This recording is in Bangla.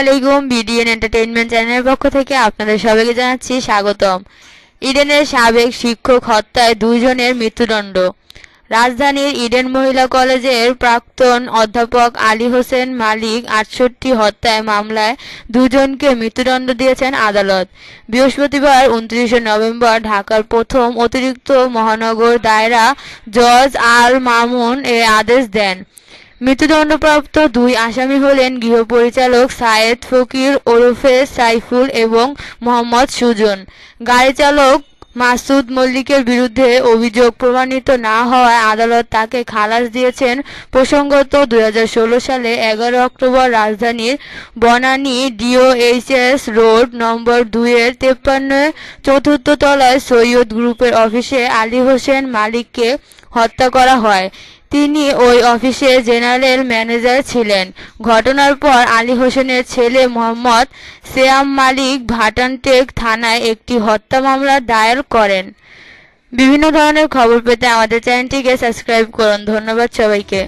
আলাইকুম বিডিএন এন্টারটেইনমেন্ট চ্যানেলের পক্ষ থেকে আপনাদের সবাইকে জানাচ্ছি স্বাগতম। ইডেনের সাবেক শিক্ষক হত্যায় দুইজনের মৃত্যুদণ্ড। রাজধানীর ইডেন মহিলা কলেজের প্রাক্তন অধ্যাপক আলী হোসেন মালিক আটষট্টি হত্যায় মামলায় দুজনকে মৃত্যুদণ্ড দিয়েছেন আদালত। বৃহস্পতিবার উনত্রিশে নভেম্বর ঢাকার প্রথম অতিরিক্ত মহানগর দায়রা জজ আল মামুন এ আদেশ দেন। মৃত্যুদণ্ডপ্রাপ্ত দুই আসামি হলেন গৃহপরিচালক সায়েদ ফকির ওরফে সাইফুল এবং মোহাম্মদ সুজন। গাড়ি চালক মাসুদ মল্লিকের বিরুদ্ধে অভিযোগ প্রমাণিত না হওয়ায় আদালত তাকে খালাস দিয়েছেন। প্রসঙ্গত দুই হাজার ষোলো সালে এগারো অক্টোবর রাজধানীর বনানী ডিওএইচএস রোড নম্বর দুইয়ের তেপ্পান্ন চতুর্থ তলায় সৈয়দ গ্রুপের অফিসে আলী হোসেন মালিককে হত্যা করা হয়। তিনি ওই অফিসে জেনারেল ম্যানেজার ছিলেন। ঘটনার পর আলী হোসেনের ছেলে মোহাম্মদ সেয়াম মালিক ভাটানটেক থানায় একটি হত্যা মামলা দায়ের করেন। বিভিন্ন ধরনের খবর পেতে আমাদের চ্যানেলটিকে সাবস্ক্রাইব করুন। ধন্যবাদ সবাইকে।